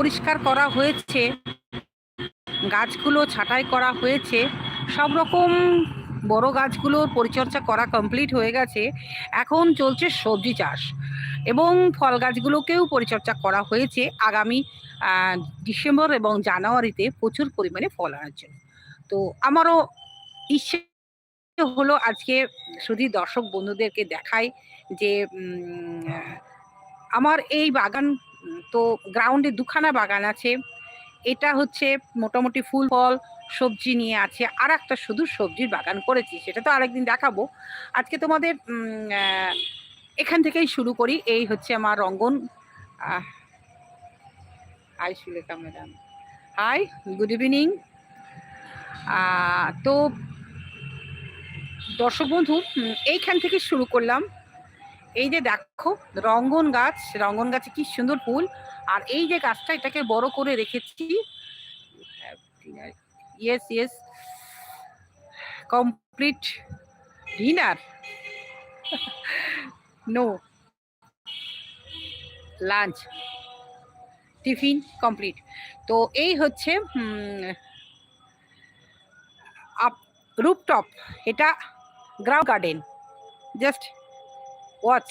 পরিষ্কার করা হয়েছে, গাছগুলো ছাঁটাই করা হয়েছে, সব রকম বড় গাছগুলোর পরিচর্যা করা কমপ্লিট হয়ে গেছে। এখন চলছে সবজি চাষ এবং ফল গাছগুলোকেও পরিচর্যা করা হয়েছে আগামী ডিসেম্বর এবং জানুয়ারিতে প্রচুর পরিমাণে ফল আনার জন্য। তো আমারও ইচ্ছে হলো আজকে শুধু দর্শক বন্ধুদেরকে দেখাই যে আমার এই বাগান তো গ্রাউন্ডে দুখানা বাগান আছে। এটা হচ্ছে মোটামুটি ফুল, ফল, সবজি নিয়ে আছে। আর একটা শুধু সবজির বাগান করেছি, সেটা তো আরেকদিন দেখাবো। আজকে তোমাদের এখান থেকেই শুরু করি। এই হচ্ছে আমার Rangan. Hi Sulekha madam hi good evening তো দর্শক বন্ধু এইখান থেকে শুরু করলাম। এই যে দেখো, রঙ্গন গাছ, রঙ্গন গাছে কি সুন্দর ফুল। আর এই যে গাছটা, এটাকে বড় করে রেখেছি। Yes yes complete dinner no lunch tiffin complete তো এই হচ্ছে আপ রুপটপ এটা গ্রাউন্ড গার্ডেন জাস্ট ওয়াচ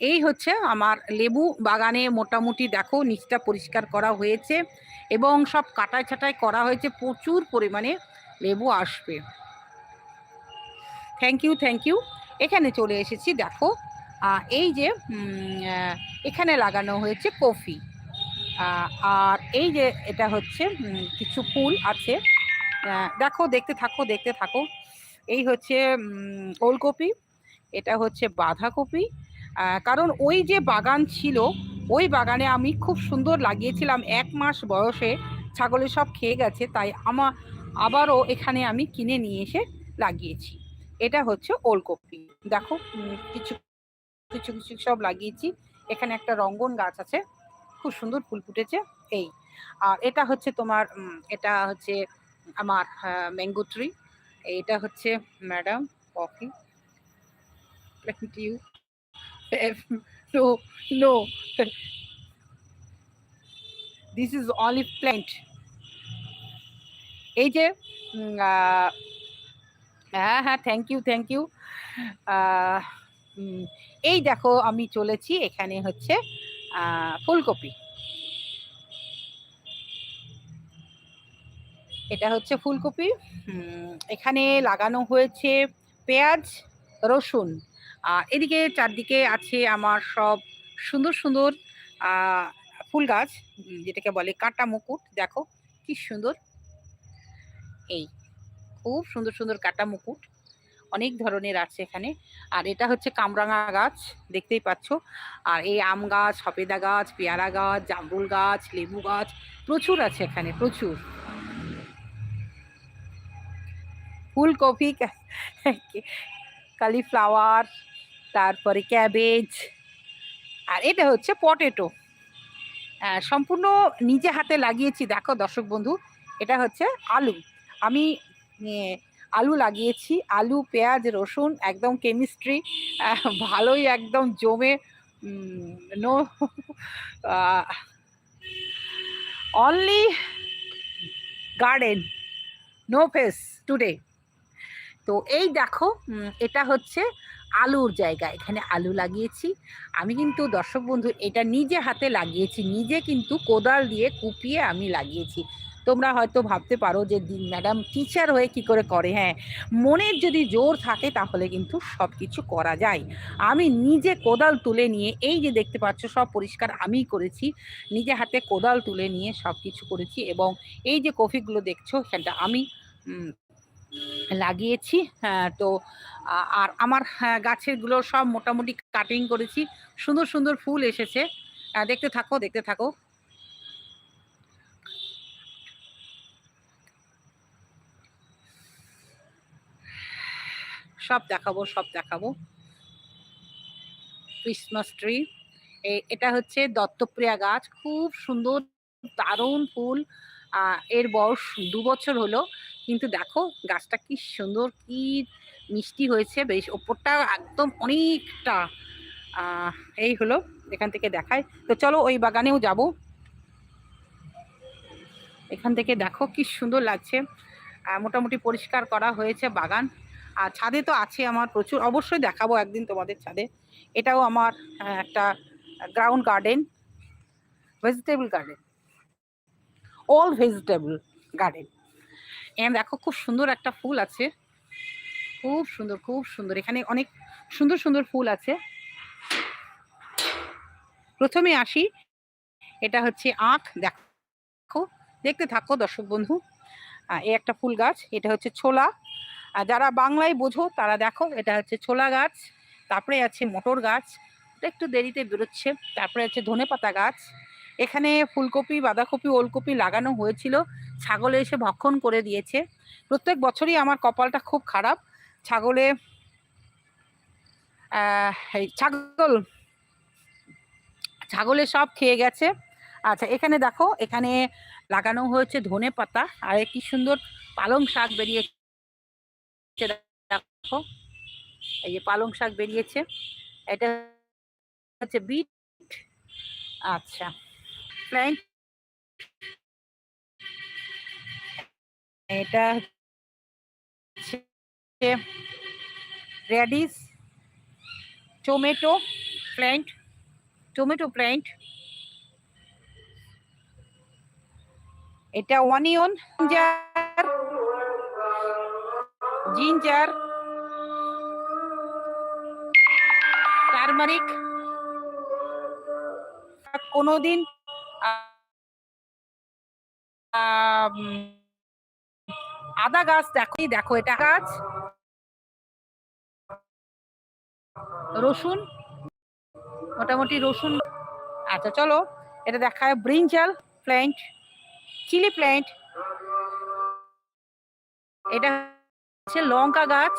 এই হচ্ছে আমার লেবু বাগানে মোটামুটি দেখো নিচটা পরিষ্কার করা হয়েছে এবং সব কাটাই ছাটাই করা হয়েছে, প্রচুর পরিমাণে লেবু আসবে। থ্যাংক ইউ থ্যাংক ইউ এখানে চলে এসেছি, দেখো। এই যে এখানে লাগানো হয়েছে কফি। আর এই যে, এটা হচ্ছে কিছু ফুল আছে। দেখো, দেখতে থাকো দেখতে থাকো। এই হচ্ছে ওলকপি। এটা হচ্ছে বাঁধাকপি। কারণ ওই যে বাগান ছিল, ওই বাগানে আমি খুব সুন্দর লাগিয়েছিলাম। এক মাস বয়সে ছাগলে সব খেয়ে গেছে, তাই আমার আবারও এখানে আমি কিনে নিয়ে এসে লাগিয়েছি। এটা হচ্ছে ওলকপি। দেখো কিছু কিছু কিছু সব লাগিয়েছি। এখানে একটা রঙ্গন গাছ আছে, খুব সুন্দর ফুল ফুটেছে, এই। আর এটা হচ্ছে তোমার এটা হচ্ছে আমার ম্যাঙ্গো ট্রি এটা হচ্ছে madam coffee Thank you. no, no. This is olive plant. এই যে হ্যাঁ হ্যাঁ থ্যাংক ইউ থ্যাংক ইউ এই দেখো আমি চলেছি এখানে হচ্ছে ফুলকপি এটা হচ্ছে ফুলকপি এখানে লাগানো হয়েছে পেঁয়াজ রসুন এদিকে চারদিকে আছে আমার সব সুন্দর সুন্দর ফুল গাছ যেটাকে বলে কাটা মুকুট। দেখো, কি সুন্দর। এই, খুব সুন্দর সুন্দর কাটা মুকুট। অনেক ধরনের আছে এখানে। আর এটা হচ্ছে কামরাঙা গাছ, দেখতেই পাচ্ছ। আর এই আম গাছ, সপেদা গাছ, পেয়ারা গাছ, জামরুল গাছ, লেবু গাছ, প্রচুর আছে এখানে, প্রচুর। ফুলকপি কালিফ্লাওয়ার তারপরে ক্যাবেজ আর এটা হচ্ছে পটেটো সম্পূর্ণ নিজে হাতে লাগিয়েছি, দেখো দর্শক বন্ধু, এটা হচ্ছে আলু। আমি আলু লাগিয়েছি, আলু, পেঁয়াজ, রসুন, একদম কেমিস্ট্রি ভালোই একদম জমে no only garden no face today তো এই দেখো এটা হচ্ছে আলুর জায়গা, এখানে আলু লাগিয়েছি। আমি কিন্তু, দর্শক বন্ধু, এটা নিজে হাতে লাগিয়েছি, নিজে কিন্তু কোদাল দিয়ে কুপিয়ে আমি লাগিয়েছি। তোমরা হয়তো ভাবতে পারো যে ম্যাডাম টিচার হয়ে কি করে করে হ্যাঁ। মনের যদি জোর থাকে, তাহলে কিন্তু সব কিছু করা যায়। আমি নিজে কোদাল তুলে নিয়ে, এই যে দেখতে পাচ্ছ, সব পরিষ্কার আমিই করেছি। নিজে হাতে কোদাল তুলে নিয়ে সব কিছু করেছি এবং এই যে কফিগুলো দেখছ, সেটা আমি লাগিয়েছি হ্যাঁ তো আর আমার হ্যাঁ, গাছেরগুলো সব মোটামুটি কাটিং করেছি। সুন্দর সুন্দর ফুল এসেছে। দেখতে থাকো দেখতে থাকো। সব দেখাবো সব দেখাবো। ক্রিসমাস ট্রি এটা হচ্ছে দত্তপ্রিয়া গাছ। খুব সুন্দর দারুণ ফুল। এর বয়স দু বছর হলো। কিন্তু দেখো, গাছটা কি সুন্দর, কি মিষ্টি হয়েছে। বেশ, ওপরটা একদম অনেকটা এই হলো, এখান থেকে দেখায়। তো চলো, ওই বাগানেও যাব। এখান থেকে দেখো, কি সুন্দর লাগছে। মোটামুটি পরিষ্কার করা হয়েছে বাগান। আর ছাদে তো আছে আমার প্রচুর। অবশ্যই দেখাবো একদিন তোমাদের ছাদে। এটাও আমার একটা ground garden vegetable garden all vegetable garden এখানে দেখো, খুব সুন্দর একটা ফুল আছে। খুব সুন্দর খুব সুন্দর। এখানে অনেক সুন্দর সুন্দর ফুল আছে। প্রথমে আসি। এটা হচ্ছে আখ। দেখো, দেখতে থাকো দর্শক বন্ধু। এই একটা ফুল গাছ। এটা হচ্ছে ছোলা। আর যারা বাংলায় বোঝো, তারা দেখো, এটা হচ্ছে ছোলা গাছ। তারপরে আছে মটর গাছ। একটু দেরিতে বেরোচ্ছে। তারপরে আছে ধনেপাতা গাছ। এখানে ফুলকপি, বাঁধাকপি, ওলকপি লাগানো হয়েছিল। ছাগলে এসে ভক্ষণ করে দিয়েছে। প্রত্যেক বছরই আমার কপালটা খুব খারাপ। ছাগলে ছাগল, ছাগলে সব খেয়ে গেছে। আচ্ছা এখানে দেখো, এখানে লাগানো হয়েছে ধনে পাতা। আর, কি সুন্দর পালং শাক বেরিয়েছে, দেখো। এই যে পালং শাক বেরিয়েছে। এটা হচ্ছে বিট। আচ্ছা। প্ল্যান্ট এটা হচ্ছে radish tomato plant tomato plant এটা অনিয়ন জিঞ্জার জিঞ্জার। টারমারিক। কোনোদিন আদা গাছ দেখো দেখো এটা গাছ। রসুন, মোটামুটি রসুন। আচ্ছা চলো, এটা দেখায় ব্রিঞ্জাল প্ল্যান্ট, চিলি প্ল্যান্ট। এটা হচ্ছে লঙ্কা গাছ,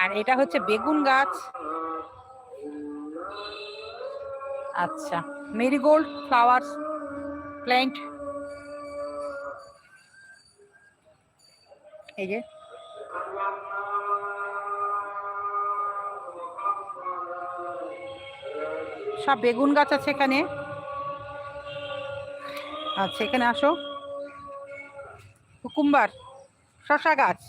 আর এটা হচ্ছে বেগুন গাছ। আচ্ছা মেরিগোল্ড ফ্লাওয়ার প্ল্যান্ট। এই যে। সব বেগুন গাছ আছে এখানে। আচ্ছা এখানে আসো। কুকুম্বার, শশা গাছ।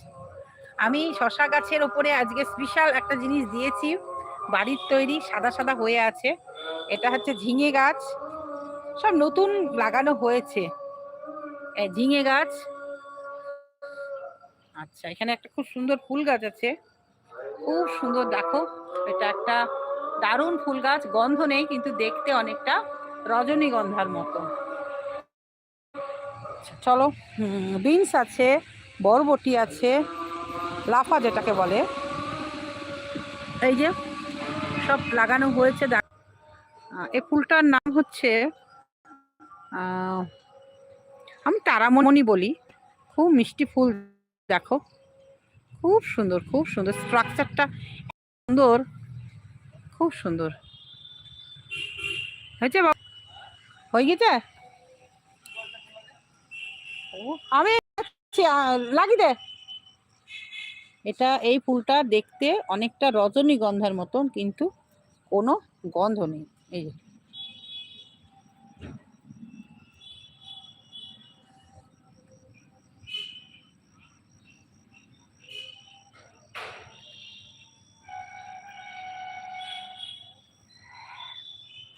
আমি শশা গাছের ওপরে আজকে স্পেশাল একটা জিনিস দিয়েছি। বাড়ির তৈরি সাদা সাদা হয়ে আছে। এটা হচ্ছে ঝিঙে গাছ। সব নতুন লাগানো হয়েছে। ঝিঙে গাছ। আচ্ছা এখানে একটা খুব সুন্দর ফুল গাছ আছে। খুব সুন্দর দেখো এটা একটা দারুণ ফুল গাছ গন্ধ নেই কিন্তু দেখতে অনেকটা রজনীগন্ধার মতো। আচ্ছা, চলো বিনস আছে বরবটি আছে লাফা যেটাকে বলে। এই যে সব লাগানো হয়েছে এই ফুলটার নাম হচ্ছে আমি তারামণি বলি। খুব মিষ্টি ফুল। দেখো। খুব সুন্দর খুব সুন্দর। স্ট্রাকচারটা সুন্দর। খুব সুন্দর। হয়েছে বাবা? হয়ে গেছে? আমি লাগি দে। এটা, এই ফুলটা দেখতে অনেকটা রজনীগন্ধার মতন, কিন্তু কোনো গন্ধ নেই। এই যে।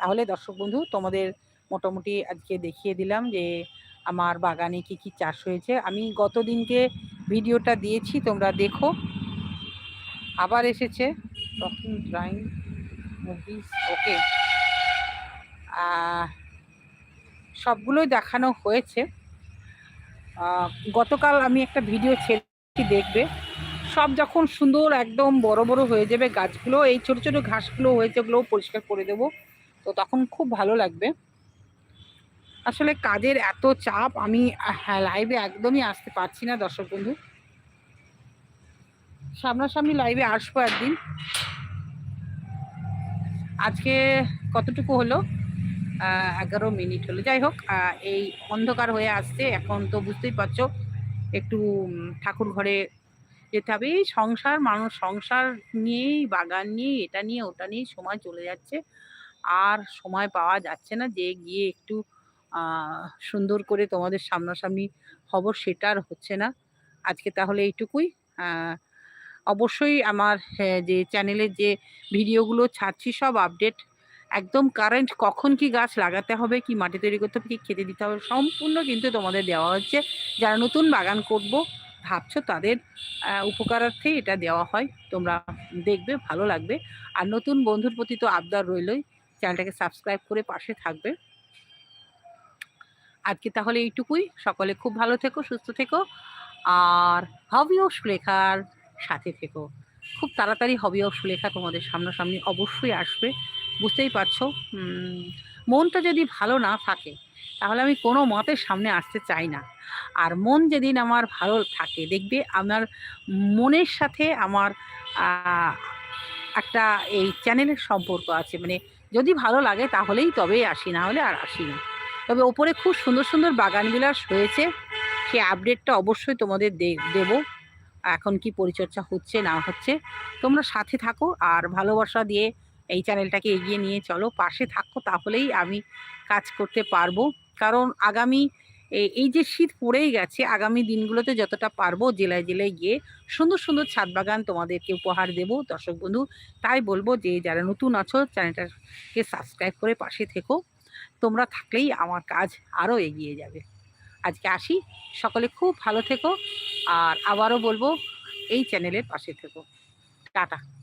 তাহলে দর্শক বন্ধু, তোমাদের মোটামুটি আজকে দেখিয়ে দিলাম যে আমার বাগানে কি কি চাষ হয়েছে। আমি গত দিনকে ভিডিওটা দিয়েছি, তোমরা দেখো। আবার এসেছে টকিং ড্রাইং মুভিস, ওকে। সবগুলোই দেখানো হয়েছে। গতকাল আমি একটা ভিডিও ছেড়েছি, দেখবে। সব যখন সুন্দর, একদম বড় বড় হয়ে যাবে গাছগুলো, এই ছোট ছোট ঘাসগুলো হয়েছে, ওগুলোও পরিষ্কার করে দেবো। তো তখন খুব ভালো লাগবে। আসলে কাজের এত চাপ, আমি হ্যাঁ লাইভে একদমই আসতে পারছি না, দর্শক বন্ধু। সামনাসামনি লাইভে আসব একদিন। আজকে কতটুকু হলো? এগারো মিনিট হলো। যাই হোক এই অন্ধকার হয়ে আসছে। এখন তো বুঝতেই পারছ, একটু ঠাকুর ঘরে যেতে হবে। এই সংসার, মানুষ, সংসার নিয়েই, বাগান নিয়ে এটা নিয়ে, ওটা নিয়ে সময় চলে যাচ্ছে। আর সময় পাওয়া যাচ্ছে না যে গিয়ে একটু সুন্দর করে তোমাদের সামনাসামনি খবর সেটা আর হচ্ছে না। আজকে তাহলে এইটুকুই। অবশ্যই আমার যে চ্যানেলের যে ভিডিওগুলো ছাড়ছি সব আপডেট একদম কারেন্ট কখন কি গাছ লাগাতে হবে, কি মাটি তৈরি করতে হবে, কি খেতে দিতে হবে, সম্পূর্ণ কিন্তু তোমাদের দেওয়া হচ্ছে। যারা নতুন বাগান করব, ভাবছ তাদের উপকারার্থে এটা দেওয়া হয়। তোমরা দেখবে, ভালো লাগবে। আর নতুন বন্ধুর প্রতি তো আবদার রইলই। চ্যানেলটাকে সাবস্ক্রাইব করে পাশে থাকবে। আজকে তাহলে এইটুকুই। সকলে খুব ভালো থেকো, সুস্থ থেকো। আর হবি ও সুলেখার সাথে থেকো। খুব তাড়াতাড়ি হবি ও সুলেখা তোমাদের সামনাসামনি অবশ্যই আসবে। বুঝতেই পারছ? মনটা যদি ভালো না থাকে, তাহলে আমি কোনো মতের সামনে আসতে চাই না। আর মন যেদিন আমার ভালো থাকে, দেখবে আমার মনের সাথে আমার একটা এই চ্যানেলের সম্পর্ক আছে। মানে যদি ভালো লাগে তাহলেই তবেই আসি, না হলে আর আসি না। তবে ওপরে খুব সুন্দর সুন্দর বাগানবিলাস হয়েছে। সে আপডেটটা অবশ্যই তোমাদের দেব। এখন কি পরিচর্যা হচ্ছে, না হচ্ছে, তোমরা সাথে থাকো আর ভালোবাসা দিয়ে এই চ্যানেলটাকে এগিয়ে নিয়ে চলো। পাশে থাকো, তাহলেই আমি কাজ করতে পারব। কারণ আগামী এই যে শীত পড়েই গেছে, আগামী দিনগুলোতে যতটা পারব জেলায় জেলায় গিয়ে সুন্দর সুন্দর ছাদ বাগান তোমাদেরকে উপহার দেব, দর্শক বন্ধু। তাই বলব যে যারা নতুন আছো, চ্যানেলটাকে সাবস্ক্রাইব করে পাশে থেকো। তোমরা থাকলেই আমার কাজ আরও এগিয়ে যাবে। আজকে আসি, সকলে খুব ভালো থেকো। আর আবারও বলব, এই চ্যানেলের পাশে থেকো। টাটা।